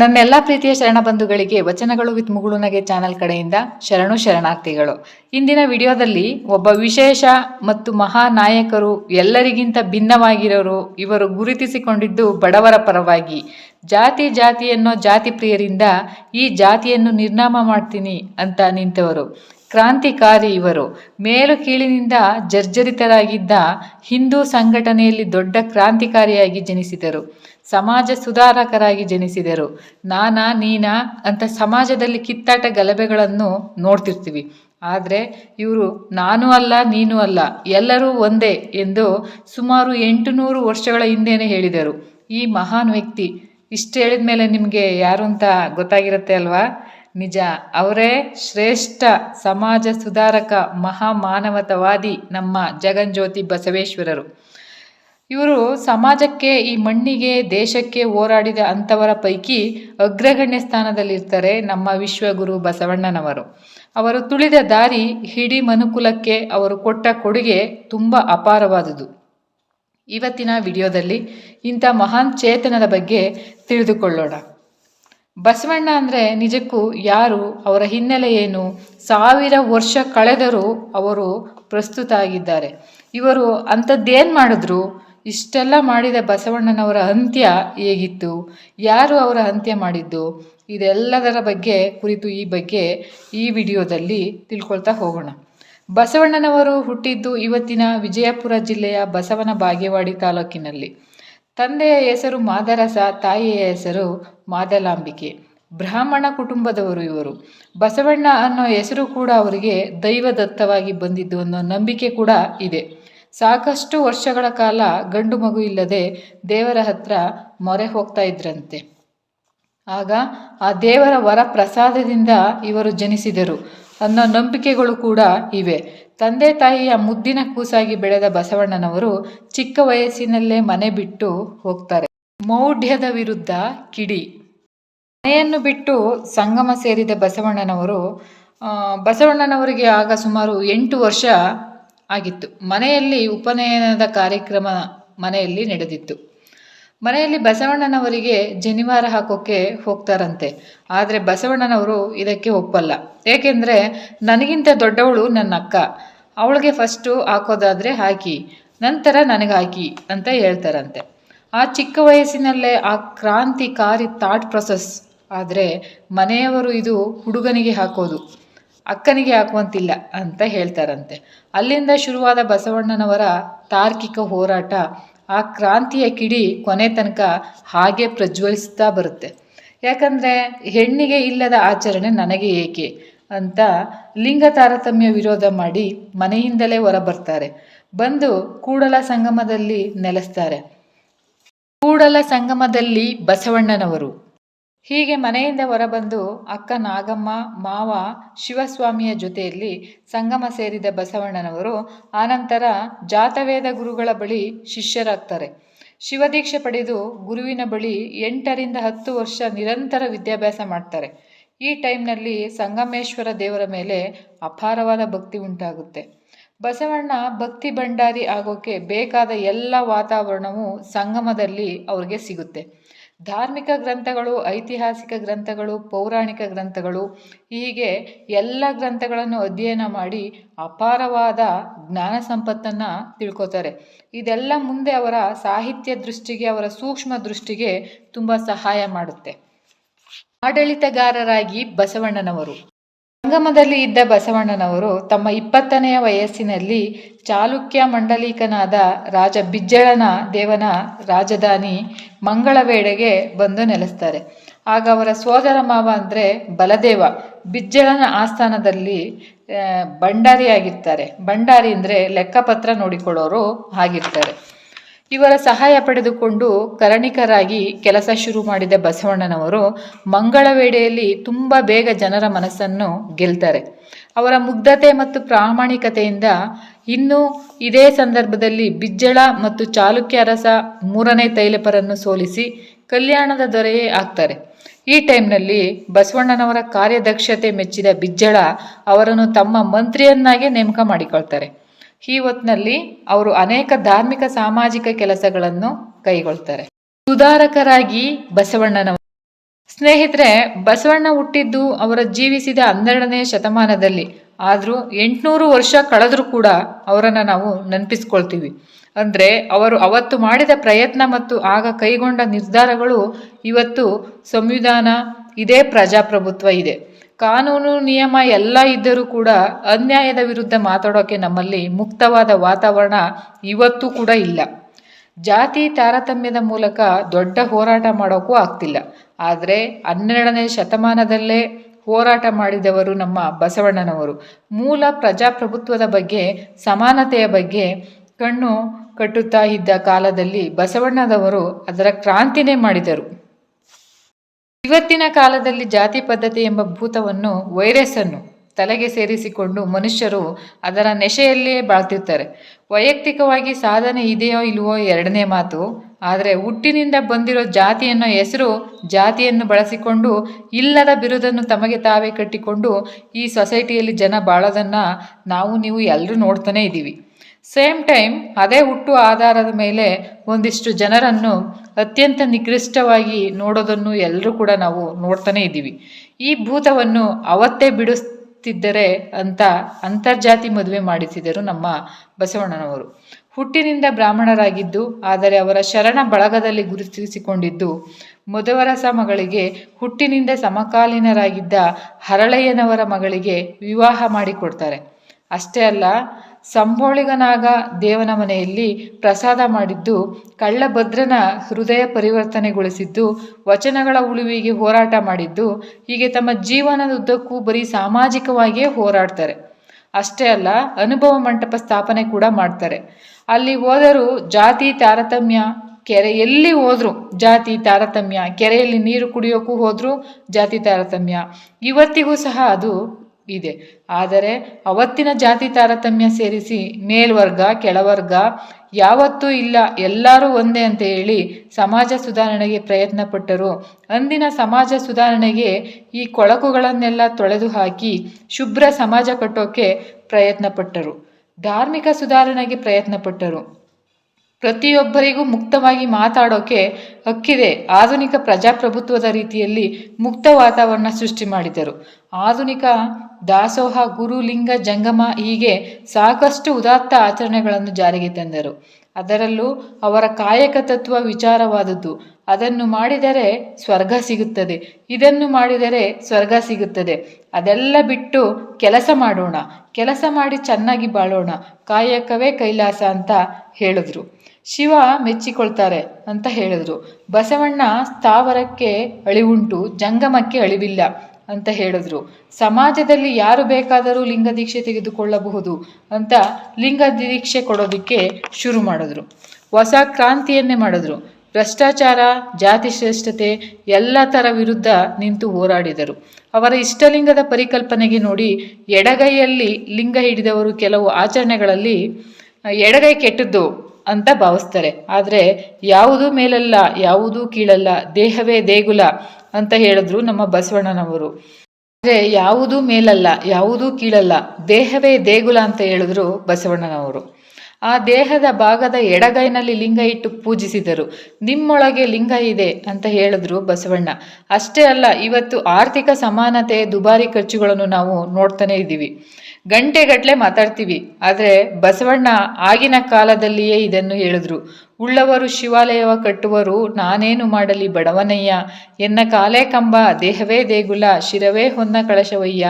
ನನ್ನೆಲ್ಲ ಪ್ರೀತಿಯ ಶರಣ ಬಂಧುಗಳಿಗೆ ವಚನಗಳು ವಿತ್ ಮುಗುಳುನಗೆ ಚಾನೆಲ್ ಕಡೆಯಿಂದ ಶರಣು ಶರಣಾರ್ಥಿಗಳು. ಇಂದಿನ ವಿಡಿಯೋದಲ್ಲಿ ಒಬ್ಬ ವಿಶೇಷ ಮತ್ತು ಮಹಾನಾಯಕರು ಎಲ್ಲರಿಗಿಂತ ಭಿನ್ನವಾಗಿರೋರು ಇವರು ಗುರುತಿಸಿಕೊಂಡಿದ್ದು ಬಡವರ ಪರವಾಗಿ. ಜಾತಿ ಜಾತಿ ಅನ್ನೋ ಜಾತಿ ಪ್ರಿಯರಿಂದ ಈ ಜಾತಿಯನ್ನು ನಿರ್ನಾಮ ಮಾಡ್ತೀನಿ ಅಂತ ನಿಂತವರು. ಕ್ರಾಂತಿಕಾರಿ ಇವರು. ಮೇಲು ಕೀಳಿನಿಂದ ಜರ್ಜರಿತರಾಗಿದ್ದ ಹಿಂದೂ ಸಂಘಟನೆಯಲ್ಲಿ ದೊಡ್ಡ ಕ್ರಾಂತಿಕಾರಿಯಾಗಿ ಜನಿಸಿದರು. ಸಮಾಜ ಸುಧಾರಕರಾಗಿ ಜನಿಸಿದರು. ನಾನಾ, ನೀನಾ ಅಂತ ಸಮಾಜದಲ್ಲಿ ಕಿತ್ತಾಟ ಗಲಭೆಗಳನ್ನು ನೋಡ್ತಿರ್ತೀವಿ. ಆದರೆ ಇವರು ನಾನು ಅಲ್ಲ, ನೀನು ಅಲ್ಲ, ಎಲ್ಲರೂ ಒಂದೇ ಎಂದು ಸುಮಾರು ಎಂಟು ನೂರು ವರ್ಷಗಳ ಹಿಂದೆಯೇ ಹೇಳಿದರು. ಈ ಮಹಾನ್ ವ್ಯಕ್ತಿ ಇಷ್ಟು ಹೇಳಿದ ಮೇಲೆ ನಿಮಗೆ ಯಾರು ಅಂತ ಗೊತ್ತಾಗಿರುತ್ತೆ ಅಲ್ವಾ? ನಿಜ, ಅವರೇ ಶ್ರೇಷ್ಠ ಸಮಾಜ ಸುಧಾರಕ ಮಹಾಮಾನವತವಾದಿ ನಮ್ಮ ಜಗಜ್ಯೋತಿ ಬಸವೇಶ್ವರರು. ಇವರು ಸಮಾಜಕ್ಕೆ, ಈ ಮಣ್ಣಿಗೆ, ದೇಶಕ್ಕೆ ಹೋರಾಡಿದ ಅಂಥವರ ಪೈಕಿ ಅಗ್ರಗಣ್ಯ ಸ್ಥಾನದಲ್ಲಿರ್ತಾರೆ ನಮ್ಮ ವಿಶ್ವಗುರು ಬಸವಣ್ಣನವರು. ಅವರು ತುಳಿದ ದಾರಿ ಹಿಡಿ ಮನುಕುಲಕ್ಕೆ ಅವರು ಕೊಟ್ಟ ಕೊಡುಗೆ ತುಂಬ ಅಪಾರವಾದುದು. ಇವತ್ತಿನ ವಿಡಿಯೋದಲ್ಲಿ ಇಂಥ ಮಹಾನ್ ಚೇತನದ ಬಗ್ಗೆ ತಿಳಿದುಕೊಳ್ಳೋಣ. ಬಸವಣ್ಣ ಅಂದರೆ ನಿಜಕ್ಕೂ ಯಾರು, ಅವರ ಹಿನ್ನೆಲೆ ಏನು, ಸಾವಿರ ವರ್ಷ ಕಳೆದರೂ ಅವರು ಪ್ರಸ್ತುತ ಆಗಿದ್ದಾರೆ. ಇವರು ಅಂಥದ್ದೇನು ಮಾಡಿದ್ರು ಇಷ್ಟೆಲ್ಲ ಮಾಡಿದ ಬಸವಣ್ಣನವರ ಅಂತ್ಯ ಹೇಗಿತ್ತು? ಯಾರು ಅವರ ಅಂತ್ಯ ಮಾಡಿದ್ದು? ಇದೆಲ್ಲದರ ಬಗ್ಗೆ, ಕುರಿತು ಈ ಬಗ್ಗೆ ಈ ವಿಡಿಯೋದಲ್ಲಿ ತಿಳ್ಕೊಳ್ತಾ ಹೋಗೋಣ. ಬಸವಣ್ಣನವರು ಹುಟ್ಟಿದ್ದು ಇವತ್ತಿನ ವಿಜಯಪುರ ಜಿಲ್ಲೆಯ ಬಸವನ ಬಾಗೇವಾಡಿ ತಾಲೂಕಿನಲ್ಲಿ. ತಂದೆಯ ಹೆಸರು ಮಾದರಸ, ತಾಯಿಯ ಹೆಸರು ಮಾದಲಾಂಬಿಕೆ. ಬ್ರಾಹ್ಮಣ ಕುಟುಂಬದವರು ಇವರು. ಬಸವಣ್ಣ ಅನ್ನೋ ಹೆಸರು ಕೂಡ ಅವರಿಗೆ ದೈವದತ್ತವಾಗಿ ಬಂದಿದ್ದು ಅನ್ನೋ ನಂಬಿಕೆ ಕೂಡ ಇದೆ. ಸಾಕಷ್ಟು ವರ್ಷಗಳ ಕಾಲ ಗಂಡು ಮಗು ಇಲ್ಲದೆ ದೇವರ ಹತ್ರ ಮೊರೆ ಹೋಗ್ತಾ ಇದ್ರಂತೆ. ಆಗ ಆ ದೇವರ ವರ ಪ್ರಸಾದದಿಂದ ಇವರು ಜನಿಸಿದರು. ಅನ್ನೋ ನಂಬಿಕೆಗಳು ಕೂಡ ಇವೆ. ತಂದೆ ತಾಯಿಯ ಮುದ್ದಿನ ಕೂಸಾಗಿ ಬೆಳೆದ ಬಸವಣ್ಣನವರು ಚಿಕ್ಕ ವಯಸ್ಸಿನಲ್ಲೇ ಮನೆ ಬಿಟ್ಟು ಹೋಗ್ತಾರೆ. ಮೌಢ್ಯದ ವಿರುದ್ಧ ಕಿಡಿ. ಮನೆಯನ್ನು ಬಿಟ್ಟು ಸಂಗಮ ಸೇರಿದ ಬಸವಣ್ಣನವರು ಬಸವಣ್ಣನವರಿಗೆ ಆಗ ಸುಮಾರು ಎಂಟು ವರ್ಷ ಆಗಿತ್ತು. ಮನೆಯಲ್ಲಿ ಉಪನಯನದ ಕಾರ್ಯಕ್ರಮ ಮನೆಯಲ್ಲಿ ನಡೆದಿತ್ತು. ಮನೆಯಲ್ಲಿ ಬಸವಣ್ಣನವರಿಗೆ ಜನಿವಾರ ಹಾಕೋಕ್ಕೆ ಹೋಗ್ತಾರಂತೆ. ಆದರೆ ಬಸವಣ್ಣನವರು ಇದಕ್ಕೆ ಒಪ್ಪಲ್ಲ. ಏಕೆಂದರೆ ನನಗಿಂತ ದೊಡ್ಡವಳು ನನ್ನ ಅಕ್ಕ ಅವಳಿಗೆ ಫಸ್ಟು ಹಾಕೋದಾದರೆ ಹಾಕಿ, ನಂತರ ನನಗೆ ಹಾಕಿ ಅಂತ ಹೇಳ್ತಾರಂತೆ. ಆ ಚಿಕ್ಕ ವಯಸ್ಸಿನಲ್ಲೇ ಆ ಕ್ರಾಂತಿಕಾರಿ ಥಾಟ್ ಪ್ರೊಸೆಸ್ ಆದರೆ ಮನೆಯವರು ಇದು ಹುಡುಗನಿಗೆ ಹಾಕೋದು. ಅಕ್ಕನಿಗೆ ಹಾಕುವಂತಿಲ್ಲ ಅಂತ ಹೇಳ್ತಾರಂತೆ. ಅಲ್ಲಿಂದ ಶುರುವಾದ ಬಸವಣ್ಣನವರ ತಾರ್ಕಿಕ ಹೋರಾಟ ಆ ಕ್ರಾಂತಿಯ ಕಿಡಿ ಕೊನೆ ತನಕ ಹಾಗೆ ಪ್ರಜ್ವಲಿಸ್ತಾ ಬರುತ್ತೆ. ಯಾಕಂದರೆ ಹೆಣ್ಣಿಗೆ ಇಲ್ಲದ ಆಚರಣೆ ನನಗೆ ಏಕೆ ಅಂತ ಲಿಂಗ ತಾರತಮ್ಯ ವಿರೋಧ ಮಾಡಿ ಮನೆಯಿಂದಲೇ ಹೊರ ಬರ್ತಾರೆ ಬಂದು ಕೂಡಲ ಸಂಗಮದಲ್ಲಿ ನೆಲೆಸ್ತಾರೆ. ಕೂಡಲ ಸಂಗಮದಲ್ಲಿ ಬಸವಣ್ಣನವರು. ಹೀಗೆ ಮನೆಯಿಂದ ಹೊರಬಂದು ಅಕ್ಕ ನಾಗಮ್ಮ, ಮಾವ, ಶಿವಸ್ವಾಮಿಯ ಜೊತೆಯಲ್ಲಿ ಸಂಗಮ ಸೇರಿದ ಬಸವಣ್ಣನವರು ಆನಂತರ ಜಾತವೇದ ಗುರುಗಳ ಬಳಿ ಶಿಷ್ಯರಾಗ್ತಾರೆ. ಶಿವದೀಕ್ಷೆ ಪಡೆದು ಗುರುವಿನ ಬಳಿ ಎಂಟರಿಂದ ಹತ್ತು ವರ್ಷ ನಿರಂತರ ವಿದ್ಯಾಭ್ಯಾಸ ಮಾಡ್ತಾರೆ. ಈ ಟೈಮ್ನಲ್ಲಿ ಸಂಗಮೇಶ್ವರ ದೇವರ ಮೇಲೆ ಅಪಾರವಾದ ಭಕ್ತಿ ಉಂಟಾಗುತ್ತೆ. ಬಸವಣ್ಣ ಭಕ್ತಿ ಭಂಡಾರಿ ಆಗೋಕೆ ಬೇಕಾದ ಎಲ್ಲ ವಾತಾವರಣವು ಸಂಗಮದಲ್ಲಿ ಅವ್ರಿಗೆ ಸಿಗುತ್ತೆ. ಧಾರ್ಮಿಕ ಗ್ರಂಥಗಳು, ಐತಿಹಾಸಿಕ ಗ್ರಂಥಗಳು, ಪೌರಾಣಿಕ ಗ್ರಂಥಗಳು, ಹೀಗೆ ಎಲ್ಲ ಗ್ರಂಥಗಳನ್ನು ಅಧ್ಯಯನ ಮಾಡಿ ಅಪಾರವಾದ ಜ್ಞಾನ ಸಂಪತ್ತನ್ನು ತಿಳ್ಕೊತಾರೆ. ಇದೆಲ್ಲ ಮುಂದೆ ಅವರ ಸಾಹಿತ್ಯ ದೃಷ್ಟಿಗೆ, ಅವರ ಸೂಕ್ಷ್ಮ ದೃಷ್ಟಿಗೆ ತುಂಬ ಸಹಾಯ ಮಾಡುತ್ತೆ. ಆಡಳಿತಗಾರರಾಗಿ ಬಸವಣ್ಣನವರು. ಸಂಗಮದಲ್ಲಿ ಇದ್ದ ಬಸವಣ್ಣನವರು ತಮ್ಮ ಇಪ್ಪತ್ತನೆಯ ವಯಸ್ಸಿನಲ್ಲಿ ಚಾಲುಕ್ಯ ಮಂಡಲೀಕನಾದ ರಾಜ ಬಿಜ್ಜಳನ ದೇವನ ರಾಜಧಾನಿ ಮಂಗಳವೇಡೆಗೆ ಬಂದು ನೆಲೆಸ್ತಾರೆ. ಆಗ ಅವರ ಸೋದರ ಮಾವ ಅಂದರೆ ಬಲದೇವ ಬಿಜ್ಜಳನ ಆಸ್ಥಾನದಲ್ಲಿ ಭಂಡಾರಿಯಾಗಿರ್ತಾರೆ. ಭಂಡಾರಿ ಅಂದರೆ ಲೆಕ್ಕಪತ್ರ ನೋಡಿಕೊಳ್ಳೋರು ಆಗಿರ್ತಾರೆ. ಇವರ ಸಹಾಯ ಪಡೆದುಕೊಂಡು ಕರಣಿಕರಾಗಿ ಕೆಲಸ ಶುರು ಮಾಡಿದ ಬಸವಣ್ಣನವರು ಮಂಗಳವೇಡೆಯಲ್ಲಿ ತುಂಬ ಬೇಗ ಜನರ ಮನಸ್ಸನ್ನು ಗೆಲ್ತಾರೆ. ಅವರ ಮುಗ್ಧತೆ ಮತ್ತು ಪ್ರಾಮಾಣಿಕತೆಯಿಂದ ಇನ್ನು ಇದೇ ಸಂದರ್ಭದಲ್ಲಿ ಬಿಜ್ಜಳ ಮತ್ತು ಚಾಲುಕ್ಯ ಅರಸ ಮೂರನೇ ತೈಲಪರನ್ನು ಸೋಲಿಸಿ ಕಲ್ಯಾಣದ ದೊರೆಯೇ ಆಗ್ತಾರೆ. ಈ ಟೈಮ್ನಲ್ಲಿ ಬಸವಣ್ಣನವರ ಕಾರ್ಯದಕ್ಷತೆ ಮೆಚ್ಚಿದ ಬಿಜ್ಜಳ ಅವರನ್ನು ತಮ್ಮ ಮಂತ್ರಿಯನ್ನಾಗೆ ನೇಮಕ ಮಾಡಿಕೊಳ್ತಾರೆ. ಈ ಹೊತ್ತಿನಲ್ಲಿ ಅವರು ಅನೇಕ ಧಾರ್ಮಿಕ ಸಾಮಾಜಿಕ ಕೆಲಸಗಳನ್ನು ಕೈಗೊಳ್ತಾರೆ. ಸುಧಾರಕರಾಗಿ ಬಸವಣ್ಣನ ಸ್ನೇಹಿತರೆ, ಬಸವಣ್ಣ ಹುಟ್ಟಿದ್ದು ಅವರ ಜೀವಿಸಿದ ಹನ್ನೆರಡನೇ ಶತಮಾನದಲ್ಲಿ. ಆದರೂ ಎಂಟುನೂರು ವರ್ಷ ಕಳೆದರೂ ಕೂಡ ಅವರನ್ನು ನಾವು ನೆನಪಿಸ್ಕೊಳ್ತೀವಿ. ಅಂದರೆ ಅವರು ಅವತ್ತು ಮಾಡಿದ ಪ್ರಯತ್ನ ಮತ್ತು ಆಗ ಕೈಗೊಂಡ ನಿರ್ಧಾರಗಳು ಇವತ್ತು ಸಂವಿಧಾನ, ಇದೇ ಪ್ರಜಾಪ್ರಭುತ್ವ ಇದೆ. ಕಾನೂನು ನಿಯಮ ಎಲ್ಲ ಇದ್ದರೂ ಕೂಡ ಅನ್ಯಾಯದ ವಿರುದ್ಧ ಮಾತಾಡೋಕೆ ನಮ್ಮಲ್ಲಿ ಮುಕ್ತವಾದ ವಾತಾವರಣ ಇವತ್ತು ಕೂಡ ಇಲ್ಲ. ಜಾತಿ ತಾರತಮ್ಯದ ಮೂಲಕ ದೊಡ್ಡ ಹೋರಾಟ ಮಾಡೋಕ್ಕೂ ಆಗ್ತಿಲ್ಲ. ಆದರೆ ಹನ್ನೆರಡನೇ ಶತಮಾನದಲ್ಲೇ ಹೋರಾಟ ಮಾಡಿದವರು ನಮ್ಮ ಬಸವಣ್ಣನವರು. ಮೂಲ ಪ್ರಜಾಪ್ರಭುತ್ವದ ಬಗ್ಗೆ, ಸಮಾನತೆಯ ಬಗ್ಗೆ ಕಣ್ಣು ಕಟ್ಟುತ್ತಾ ಇದ್ದ ಕಾಲದಲ್ಲಿ ಬಸವಣ್ಣದವರು ಅದರ ಕ್ರಾಂತಿನೇ ಮಾಡಿದರು. ಇವತ್ತಿನ ಕಾಲದಲ್ಲಿ ಜಾತಿ ಪದ್ಧತಿ ಎಂಬ ಭೂತವನ್ನು ವೈರಸ್ ಅನ್ನು ತಲೆಗೆ ಸೇರಿಸಿಕೊಂಡು ಮನುಷ್ಯರು ಅದರ ನೆಶೆಯಲ್ಲೇ ಬಾಳ್ತಿರ್ತಾರೆ. ವೈಯಕ್ತಿಕವಾಗಿ ಸಾಧನೆ ಇದೆಯೋ ಇಲ್ವೋ ಎರಡನೇ ಮಾತು, ಆದರೆ ಹುಟ್ಟಿನಿಂದ ಬಂದಿರೋ ಜಾತಿ ಅನ್ನೋ ಹೆಸರು ಜಾತಿಯನ್ನು ಬಳಸಿಕೊಂಡು ಇಲ್ಲದ ಬಿರುದನ್ನು ತಮಗೆ ತಾವೇ ಕಟ್ಟಿಕೊಂಡು ಈ ಸೊಸೈಟಿಯಲ್ಲಿ ಜನ ಬಾಳೋದನ್ನು ನಾವು ನೀವು ಎಲ್ಲರೂ ನೋಡ್ತಾನೆ ಇದ್ದೀವಿ ಸೇಮ್ ಟೈಮ್ ಅದೇ ಹುಟ್ಟು ಆಧಾರದ ಮೇಲೆ ಒಂದಿಷ್ಟು ಜನರನ್ನು ಅತ್ಯಂತ ನಿಕೃಷ್ಟವಾಗಿ ನೋಡೋದನ್ನು ಎಲ್ಲರೂ ಕೂಡ ನಾವು ನೋಡ್ತಾನೆ ಇದ್ದೀವಿ. ಈ ಭೂತವನ್ನು ಅವತ್ತೇ ಬಿಡಿಸ್ತಿದ್ದರೆ ಅಂತ ಅಂತರ್ಜಾತಿ ಮದುವೆ ಮಾಡಿಸಿದರು ನಮ್ಮ ಬಸವಣ್ಣನವರು. ಹುಟ್ಟಿನಿಂದ ಬ್ರಾಹ್ಮಣರಾಗಿದ್ದು, ಆದರೆ ಅವರ ಶರಣ ಬಳಗದಲ್ಲಿ ಗುರುತಿಸಿಕೊಂಡಿದ್ದು, ಮದುವರಸ ಮಗಳಿಗೆ ಹುಟ್ಟಿನಿಂದ ಸಮಕಾಲೀನರಾಗಿದ್ದ ಹರಳಯ್ಯನವರ ಮಗಳಿಗೆ ವಿವಾಹ ಮಾಡಿಕೊಡ್ತಾರೆ. ಅಷ್ಟೇ ಅಲ್ಲ ಸಂಬೋಳಿಗನಾಗ ದೇವನ ಮನೆಯಲ್ಲಿ ಪ್ರಸಾದ ಮಾಡಿದ್ದು, ಕಳ್ಳಭದ್ರನ ಹೃದಯ ಪರಿವರ್ತನೆಗೊಳಿಸಿದ್ದು, ವಚನಗಳ ಉಳಿವಿಗೆ ಹೋರಾಟ ಮಾಡಿದ್ದು, ಹೀಗೆ ತಮ್ಮ ಜೀವನದುದ್ದಕ್ಕೂ ಬರೀ ಸಾಮಾಜಿಕವಾಗಿಯೇ ಹೋರಾಡ್ತಾರೆ. ಅಷ್ಟೇ ಅಲ್ಲ, ಅನುಭವ ಮಂಟಪ ಸ್ಥಾಪನೆ ಕೂಡ ಮಾಡ್ತಾರೆ. ಅಲ್ಲಿ ಹೋದರೂ ಜಾತಿ ತಾರತಮ್ಯ, ಕೆರೆ ಎಲ್ಲಿ ಹೋದ್ರು ಜಾತಿ ತಾರತಮ್ಯ, ಕೆರೆಯಲ್ಲಿ ನೀರು ಕುಡಿಯೋಕ್ಕೂ ಹೋದ್ರು ಜಾತಿ ತಾರತಮ್ಯ. ಇವತ್ತಿಗೂ ಸಹ ಅದು ಇದೆ. ಆದರೆ ಅವತ್ತಿನ ಜಾತಿ ತಾರತಮ್ಯ ಸೇರಿಸಿ ಮೇಲ್ವರ್ಗ, ಕೆಳವರ್ಗ ಯಾವತ್ತೂ ಇಲ್ಲ. ಎಲ್ಲರೂ ಒಂದೇ ಅಂತ ಹೇಳಿ ಸಮಾಜ ಸುಧಾರಣೆಗೆ ಪ್ರಯತ್ನ ಪಟ್ಟರು ಅಂದಿನ ಸಮಾಜ ಸುಧಾರಣೆಗೆ ಈ ಕೊಳಕುಗಳನ್ನೆಲ್ಲ ತೊಳೆದು ಹಾಕಿ ಶುಭ್ರ ಸಮಾಜ ಕಟ್ಟೋಕೆ ಪ್ರಯತ್ನ ಪಟ್ಟರು ಧಾರ್ಮಿಕ ಸುಧಾರಣೆಗೆ ಪ್ರಯತ್ನ ಪಟ್ಟರು ಪ್ರತಿಯೊಬ್ಬರಿಗೂ ಮುಕ್ತವಾಗಿ ಮಾತಾಡೋಕೆ ಹಕ್ಕಿದೆ. ಆಧುನಿಕ ಪ್ರಜಾಪ್ರಭುತ್ವದ ರೀತಿಯಲ್ಲಿ ಮುಕ್ತ ವಾತಾವರಣ ಸೃಷ್ಟಿ ಮಾಡಿದರು. ಆಧುನಿಕ ದಾಸೋಹ, ಗುರುಲಿಂಗ, ಜಂಗಮ ಹೀಗೆ ಸಾಕಷ್ಟು ಉದಾತ್ತ ಆಚರಣೆಗಳನ್ನು ಜಾರಿಗೆ ತಂದರು. ಅದರಲ್ಲೂ ಅವರ ಕಾಯಕ ತತ್ವ ವಿಚಾರವಾದದ್ದು. ಅದನ್ನು ಮಾಡಿದರೆ ಸ್ವರ್ಗ ಸಿಗುತ್ತದೆ. ಇದನ್ನು ಮಾಡಿದರೆ ಸ್ವರ್ಗ ಸಿಗುತ್ತದೆ. ಅದೆಲ್ಲ ಬಿಟ್ಟು ಕೆಲಸ ಮಾಡೋಣ. ಕೆಲಸ ಮಾಡಿ ಚೆನ್ನಾಗಿ ಬಾಳೋಣ. ಕಾಯಕವೇ ಕೈಲಾಸ ಅಂತ ಹೇಳಿದ್ರು. ಶಿವ ಮೆಚ್ಚಿಕೊಳ್ತಾರೆ ಅಂತ ಹೇಳಿದ್ರು. ಬಸವಣ್ಣ ಸ್ಥಾವರಕ್ಕೆ ಅಳಿವುಂಟು, ಜಂಗಮಕ್ಕೆ ಅಳಿವಿಲ್ಲ ಅಂತ ಹೇಳಿದ್ರು. ಸಮಾಜದಲ್ಲಿ ಯಾರು ಬೇಕಾದರೂ ಲಿಂಗ ದೀಕ್ಷೆ ತೆಗೆದುಕೊಳ್ಳಬಹುದು ಅಂತ ಲಿಂಗ ದೀಕ್ಷೆ ಕೊಡೋದಕ್ಕೆ ಶುರು ಮಾಡಿದ್ರು. ಹೊಸ ಕ್ರಾಂತಿಯನ್ನೇ ಮಾಡಿದ್ರು. ಭ್ರಷ್ಟಾಚಾರ, ಜಾತಿ ಶ್ರೇಷ್ಠತೆ ಎಲ್ಲ ಥರ ವಿರುದ್ಧ ನಿಂತು ಹೋರಾಡಿದರು. ಅವರ ಇಷ್ಟಲಿಂಗದ ಪರಿಕಲ್ಪನೆಗೆ ನೋಡಿ ಎಡಗೈಯಲ್ಲಿ ಲಿಂಗ ಹಿಡಿದವರು ಕೆಲವು ಆಚರಣೆಗಳಲ್ಲಿ, ಎಡಗೈ ಕೆಟ್ಟದ್ದು ಅಂತ ಭಾವಿಸ್ತಾರೆ. ಆದರೆ ಯಾವುದೂ ಮೇಲಲ್ಲ, ಯಾವುದೂ ಕೀಳಲ್ಲ, ದೇಹವೇ ದೇಗುಲ ಅಂತ ಹೇಳಿದ್ರು ನಮ್ಮ ಬಸವಣ್ಣನವರು. ಆದರೆ ಯಾವುದೂ ಮೇಲಲ್ಲ, ಯಾವುದೂ ಕೀಳಲ್ಲ, ದೇಹವೇ ದೇಗುಲ ಅಂತ ಹೇಳಿದ್ರು ಬಸವಣ್ಣನವರು. ಆ ದೇಹದ ಭಾಗದ ಎಡಗೈನಲ್ಲಿ ಲಿಂಗ ಇಟ್ಟು ಪೂಜಿಸಿದರು. ನಿಮ್ಮೊಳಗೆ ಲಿಂಗ ಇದೆ ಅಂತ ಹೇಳಿದ್ರು ಬಸವಣ್ಣ. ಅಷ್ಟೇ ಅಲ್ಲ, ಇವತ್ತು ಆರ್ಥಿಕ ಸಮಾನತೆ ದುಬಾರಿ ಖರ್ಚುಗಳನ್ನು ನಾವು ನೋಡ್ತಾನೆ ಇದ್ದೀವಿ ಗಂಟೆಗಟ್ಟಲೆ ಮಾತಾಡ್ತೀವಿ. ಆದರೆ ಬಸವಣ್ಣ ಆಗಿನ ಕಾಲದಲ್ಲಿಯೇ ಇದನ್ನು ಹೇಳಿದ್ರು. ಉಳ್ಳವರು ಶಿವಾಲಯ ಕಟ್ಟುವರು, ನಾನೇನು ಮಾಡಲಿ ಬಡವನಯ್ಯ. ಎನ್ನ ಕಾಲೇ ಕಂಬ, ದೇಹವೇ ದೇಗುಲ, ಶಿರವೇ ಹೊನ್ನ ಕಳಶವಯ್ಯ.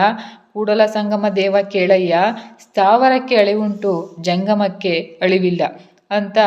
ಕೂಡಲ ಸಂಗಮ ದೇವ ಕೇಳಯ್ಯ. ಸ್ಥಾವರಕ್ಕೆ ಅಳಿವುಂಟು, ಜಂಗಮಕ್ಕೆ ಅಳಿವಿಲ್ಲ ಅಂತ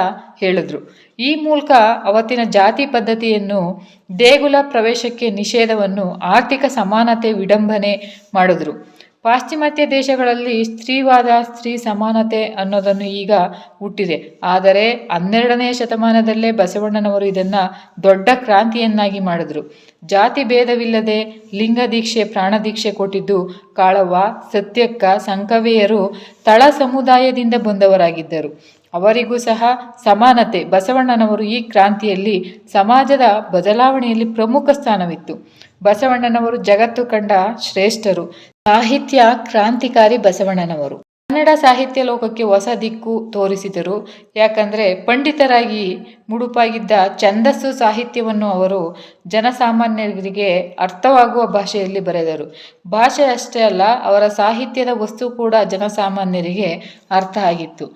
ಹೇಳಿದ್ರು. ಈ ಮೂಲಕ ಅವತ್ತಿನ ಜಾತಿ ಪದ್ಧತಿಯನ್ನು, ದೇಗುಲ ಪ್ರವೇಶಕ್ಕೆ ನಿಷೇಧವನ್ನು, ಆರ್ಥಿಕ ಸಮಾನತೆ ವಿಡಂಬನೆ ಮಾಡಿದ್ರು. ಪಾಶ್ಚಿಮಾತ್ಯ ದೇಶಗಳಲ್ಲಿ ಸ್ತ್ರೀವಾದ ಸ್ತ್ರೀ ಸಮಾನತೆ ಅನ್ನೋದನ್ನು ಈಗ ಹುಟ್ಟಿದೆ. ಆದರೆ ಹನ್ನೆರಡನೇ ಶತಮಾನದಲ್ಲೇ ಬಸವಣ್ಣನವರು ಇದನ್ನು ದೊಡ್ಡ ಕ್ರಾಂತಿಯನ್ನಾಗಿ ಮಾಡಿದ್ರು. ಜಾತಿ ಭೇದವಿಲ್ಲದೆ ಲಿಂಗ ದೀಕ್ಷೆ, ಪ್ರಾಣ ದೀಕ್ಷೆ ಕೊಟ್ಟಿದ್ದು ಕಾಳವ್ವ, ಸತ್ಯಕ್ಕ ಸಂಕವೆಯರು ತಳ ಸಮುದಾಯದಿಂದ ಬಂದವರಾಗಿದ್ದರು. ಅವರಿಗೂ ಸಹ ಸಮಾನತೆ. ಬಸವಣ್ಣನವರು ಈ ಕ್ರಾಂತಿಯಲ್ಲಿ ಸಮಾಜದ ಬದಲಾವಣೆಯಲ್ಲಿ ಪ್ರಮುಖ ಸ್ಥಾನವಿತ್ತು. ಬಸವಣ್ಣನವರು ಜಗತ್ತು ಕಂಡ ಶ್ರೇಷ್ಠರು. ಸಾಹಿತ್ಯ ಕ್ರಾಂತಿಕಾರಿ ಬಸವಣ್ಣನವರು. ಕನ್ನಡ ಸಾಹಿತ್ಯ ಲೋಕಕ್ಕೆ ಹೊಸ ದಿಕ್ಕು ತೋರಿಸಿದರು. ಯಾಕಂದರೆ ಪಂಡಿತರಾಗಿ ಮುಡುಪಾಗಿದ್ದ ಛಂದಸ್ಸು ಸಾಹಿತ್ಯವನ್ನು ಅವರು ಜನಸಾಮಾನ್ಯರಿಗೆ ಅರ್ಥವಾಗುವ ಭಾಷೆಯಲ್ಲಿ ಬರೆದರು. ಭಾಷೆ ಅಷ್ಟೇ ಅಲ್ಲ, ಅವರ ಸಾಹಿತ್ಯದ ವಸ್ತು ಕೂಡ ಜನಸಾಮಾನ್ಯರಿಗೆ ಅರ್ಥ ಆಗಿತ್ತು.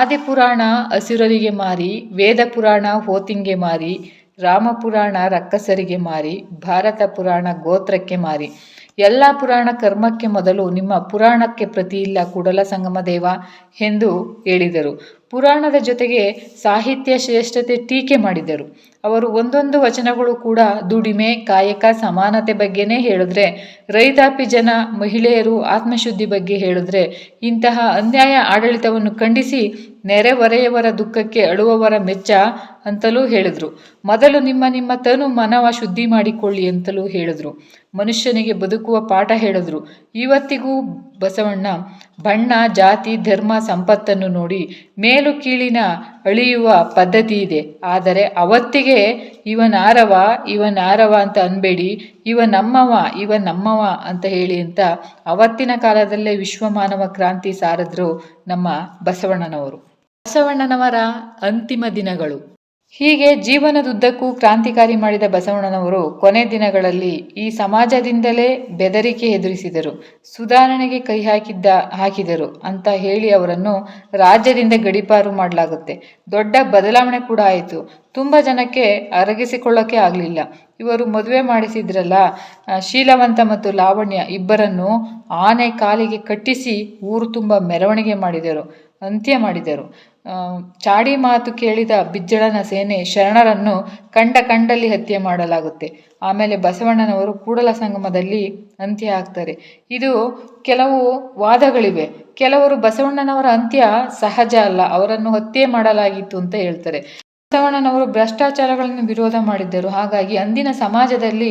ಆದಿಪುರಾಣ ಹಸಿರರಿಗೆ ಮಾರಿ ವೇದ ಪುರಾಣ ಹೋತಿಂಗೆ ಮಾರಿ, ರಾಮಪುರಾಣ ರಕ್ಕಸರಿಗೆ ಮಾರಿ ಭಾರತ ಪುರಾಣ ಗೋತ್ರಕ್ಕೆ ಮಾರಿ. ಎಲ್ಲ ಪುರಾಣ ಕರ್ಮಕ್ಕೆ ಮೊದಲು ನಿಮ್ಮ ಪುರಾಣಕ್ಕೆ ಪ್ರತಿ ಇಲ್ಲ ಕೂಡಲ ಸಂಗಮ ದೇವ ಎಂದು ಹೇಳಿದರು. ಪುರಾಣದ ಜೊತೆಗೆ ಸಾಹಿತ್ಯ ಶ್ರೇಷ್ಠತೆ ಟೀಕೆ ಮಾಡಿದರು. ಅವರು ಒಂದೊಂದು ವಚನಗಳು ಕೂಡ ದುಡಿಮೆ, ಕಾಯಕ, ಸಮಾನತೆ ಬಗ್ಗೆನೇ ಹೇಳಿದ್ರೆ, ರೈತಾಪಿ ಜನ, ಮಹಿಳೆಯರು ಆತ್ಮಶುದ್ಧಿ ಬಗ್ಗೆ ಹೇಳಿದ್ರೆ, ಇಂತಹ ಅನ್ಯಾಯ ಆಡಳಿತವನ್ನು ಖಂಡಿಸಿ ನೆರೆಹೊರೆಯವರ ದುಃಖಕ್ಕೆ ಅಳುವವರ ಮೆಚ್ಚ ಅಂತಲೂ ಹೇಳಿದ್ರು. ಮೊದಲು ನಿಮ್ಮ ನಿಮ್ಮ ತನು ಮನವ ಶುದ್ಧಿ ಮಾಡಿಕೊಳ್ಳಿ ಅಂತಲೂ ಹೇಳಿದ್ರು. ಮನುಷ್ಯನಿಗೆ ಬದುಕುವ ಪಾಠ ಹೇಳಿದ್ರು. ಇವತ್ತಿಗೂ ಬಸವಣ್ಣ, ಬಣ್ಣ, ಜಾತಿ, ಧರ್ಮ, ಸಂಪತ್ತನ್ನು ನೋಡಿ ಮೇಲು ಕೀಳಿನ ಅಳಿಯುವ ಪದ್ಧತಿ ಇದೆ. ಆದರೆ ಅವತ್ತಿಗೆ ಇವನಾರವ ಇವನಾರವ ಅಂತ ಅನ್ಬೇಡಿ ಇವ ನಮ್ಮವ ಇವ ನಮ್ಮವ ಅಂತ ಹೇಳಿ ಅಂತ ಅವತ್ತಿನ ಕಾಲದಲ್ಲೇ ವಿಶ್ವಮಾನವ ಕ್ರಾಂತಿ ಸಾರಿದ್ರು ನಮ್ಮ ಬಸವಣ್ಣನವರು. ಬಸವಣ್ಣನವರ ಅಂತಿಮ ದಿನಗಳು. ಹೀಗೆ ಜೀವನದುದ್ದಕ್ಕೂ ಕ್ರಾಂತಿಕಾರಿ ಮಾಡಿದ ಬಸವಣ್ಣನವರು ಕೊನೆ ದಿನಗಳಲ್ಲಿ ಈ ಸಮಾಜದಿಂದಲೇ ಬೆದರಿಕೆ ಎದುರಿಸಿದರು. ಸುಧಾರಣೆಗೆ ಕೈ ಹಾಕಿದ್ದ, ಹಾಕಿದರು ಅಂತ ಹೇಳಿ ಅವರನ್ನು ರಾಜ್ಯದಿಂದ ಗಡಿಪಾರು ಮಾಡಲಾಗುತ್ತೆ. ದೊಡ್ಡ ಬದಲಾವಣೆ ಕೂಡ ಆಯಿತು. ತುಂಬ ಜನಕ್ಕೆ ಅರಗಿಸಿಕೊಳ್ಳೋಕೆ ಆಗಲಿಲ್ಲ. ಇವರು ಮದುವೆ ಮಾಡಿಸಿದ್ರಲ್ಲ ಶೀಲವಂತ ಮತ್ತು ಲಾವಣ್ಯ ಇಬ್ಬರನ್ನು ಆನೆ ಕಾಲಿಗೆ ಕಟ್ಟಿಸಿ ಊರು ತುಂಬ ಮೆರವಣಿಗೆ ಮಾಡಿದರು, ಅಂತ್ಯ ಮಾಡಿದರು. ಚಾಡಿ ಮಾತು ಕೇಳಿದ ಬಿಜ್ಜಳನ ಸೇನೆ ಶರಣರನ್ನು ಕಂಡ ಕಂಡಲ್ಲಿ ಹತ್ಯೆ ಮಾಡಲಾಗುತ್ತೆ. ಆಮೇಲೆ ಬಸವಣ್ಣನವರು ಕೂಡಲ ಸಂಗಮದಲ್ಲಿ ಅಂತ್ಯ ಆಗ್ತಾರೆ. ಇದು ಕೆಲವು ವಾದಗಳಿವೆ. ಕೆಲವರು ಬಸವಣ್ಣನವರ ಅಂತ್ಯ ಸಹಜ ಅಲ್ಲ, ಅವರನ್ನು ಹತ್ಯೆ ಮಾಡಲಾಗಿತ್ತು ಅಂತ ಹೇಳ್ತಾರೆ. ಬಸವಣ್ಣನವರು ಭ್ರಷ್ಟಾಚಾರಗಳನ್ನು ವಿರೋಧ ಮಾಡಿದ್ದರು. ಹಾಗಾಗಿ ಅಂದಿನ ಸಮಾಜದಲ್ಲಿ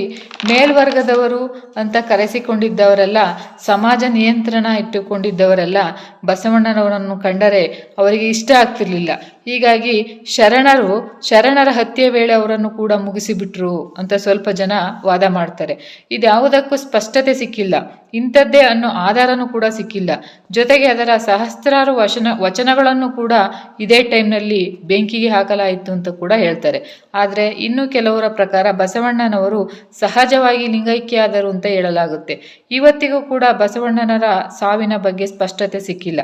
ಮೇಲ್ವರ್ಗದವರು ಅಂತ ಕರೆಸಿಕೊಂಡಿದ್ದವರೆಲ್ಲ, ಸಮಾಜ ನಿಯಂತ್ರಣ ಇಟ್ಟುಕೊಂಡಿದ್ದವರೆಲ್ಲ, ಬಸವಣ್ಣನವರನ್ನು ಕಂಡರೆ ಅವರಿಗೆ ಇಷ್ಟ ಆಗ್ತಿರ್ಲಿಲ್ಲ. ಹೀಗಾಗಿ ಶರಣರು, ಶರಣರ ಹತ್ಯೆ ವೇಳೆ ಅವರನ್ನು ಕೂಡ ಮುಗಿಸಿಬಿಟ್ರು ಅಂತ ಸ್ವಲ್ಪ ಜನ ವಾದ ಮಾಡ್ತಾರೆ. ಇದ್ಯಾವುದಕ್ಕೂ ಸ್ಪಷ್ಟತೆ ಸಿಕ್ಕಿಲ್ಲ. ಇಂಥದ್ದೇ ಅನ್ನೋ ಆಧಾರನೂ ಕೂಡ ಸಿಕ್ಕಿಲ್ಲ. ಜೊತೆಗೆ ಅದರ ಸಹಸ್ರಾರು ವಚನ ವಚನಗಳನ್ನು ಕೂಡ ಇದೇ ಟೈಮ್ನಲ್ಲಿ ಬೆಂಕಿಗೆ ಹಾಕಲಾಯಿತು ಅಂತ ಕೂಡ ಹೇಳ್ತಾರೆ. ಆದರೆ ಇನ್ನು ಕೆಲವರ ಪ್ರಕಾರ ಬಸವಣ್ಣನವರು ಸಹಜವಾಗಿ ಲಿಂಗೈಕ್ಯಾದರು ಅಂತ ಹೇಳಲಾಗುತ್ತೆ. ಇವತ್ತಿಗೂ ಕೂಡ ಬಸವಣ್ಣನರ ಸಾವಿನ ಬಗ್ಗೆ ಸ್ಪಷ್ಟತೆ ಸಿಕ್ಕಿಲ್ಲ.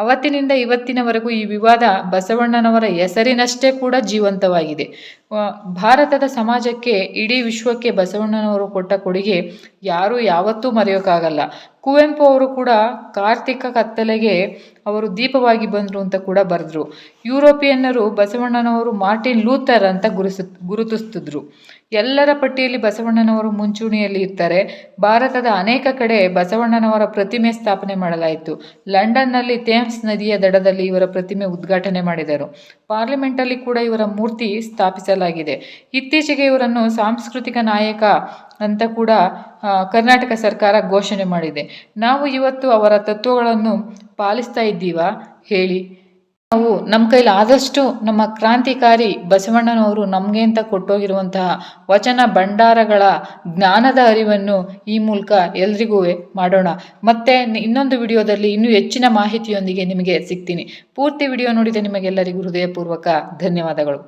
ಅವತ್ತಿನಿಂದ ಇವತ್ತಿನವರೆಗೂ ಈ ವಿವಾದ ಬಸವಣ್ಣನವರ ಹೆಸರಿನಷ್ಟೇ ಕೂಡ ಜೀವಂತವಾಗಿದೆ. ಭಾರತದ ಸಮಾಜಕ್ಕೆ ಇಡೀ ವಿಶ್ವಕ್ಕೆ ಬಸವಣ್ಣನವರು ಕೊಟ್ಟ ಕೊಡುಗೆ ಯಾರೂ ಯಾವತ್ತೂ ಮರೆಯೋಕ್ಕಾಗಲ್ಲ. ಕುವೆಂಪು ಅವರು ಕೂಡ ಕಾರ್ತಿಕ ಕತ್ತಲೆಗೆ ಅವರು ದೀಪವಾಗಿ ಬಂದರು ಅಂತ ಕೂಡ ಬರೆದ್ರು. ಯುರೋಪಿಯನ್ನರು ಬಸವಣ್ಣನವರು ಮಾರ್ಟಿನ್ ಲೂಥರ್ ಅಂತ ಗುರುಸ, ಗುರುತಿಸ್ತಿದ್ರು. ಎಲ್ಲರ ಪಟ್ಟಿಯಲ್ಲಿ ಬಸವಣ್ಣನವರು ಮುಂಚೂಣಿಯಲ್ಲಿ ಇರ್ತಾರೆ. ಭಾರತದ ಅನೇಕ ಕಡೆ ಬಸವಣ್ಣನವರ ಪ್ರತಿಮೆ ಸ್ಥಾಪನೆ ಮಾಡಲಾಯಿತು. ಲಂಡನ್ನಲ್ಲಿ ಥೇಮ್ಸ್ ನದಿಯ ದಡದಲ್ಲಿ ಇವರ ಪ್ರತಿಮೆ ಉದ್ಘಾಟನೆ ಮಾಡಿದರು. ಪಾರ್ಲಿಮೆಂಟಲ್ಲಿ ಕೂಡ ಇವರ ಮೂರ್ತಿ ಸ್ಥಾಪಿಸಲಾಗಿದೆ. ಇತ್ತೀಚೆಗೆ ಇವರನ್ನು ಸಾಂಸ್ಕೃತಿಕ ನಾಯಕ ಅಂತ ಕೂಡ ಕರ್ನಾಟಕ ಸರ್ಕಾರ ಘೋಷಣೆ ಮಾಡಿದೆ. ನಾವು ಇವತ್ತು ಅವರ ತತ್ವಗಳನ್ನು ಪಾಲಿಸ್ತಾ ಇದ್ದೀವಾ? ಹೇಳಿ. ನಾವು ನಮ್ಮ ಕೈಲಿ ಆದಷ್ಟು ನಮ್ಮ ಕ್ರಾಂತಿಕಾರಿ ಬಸವಣ್ಣನವರು ನಮಗೆ ಅಂತ ಕೊಟ್ಟೋಗಿರುವಂತಹ ವಚನ ಭಂಡಾರಗಳ ಜ್ಞಾನದ ಅರಿವನ್ನು ಈ ಮೂಲಕ ಎಲ್ರಿಗೂ ಮಾಡೋಣ. ಮತ್ತೆ ಇನ್ನೊಂದು ವಿಡಿಯೋದಲ್ಲಿ ಇನ್ನೂ ಹೆಚ್ಚಿನ ಮಾಹಿತಿಯೊಂದಿಗೆ ನಿಮಗೆ ಸಿಗ್ತೀನಿ. ಪೂರ್ತಿ ವಿಡಿಯೋ ನೋಡಿದ ನಿಮಗೆಲ್ಲರಿಗೂ ಹೃದಯಪೂರ್ವಕ ಧನ್ಯವಾದಗಳು.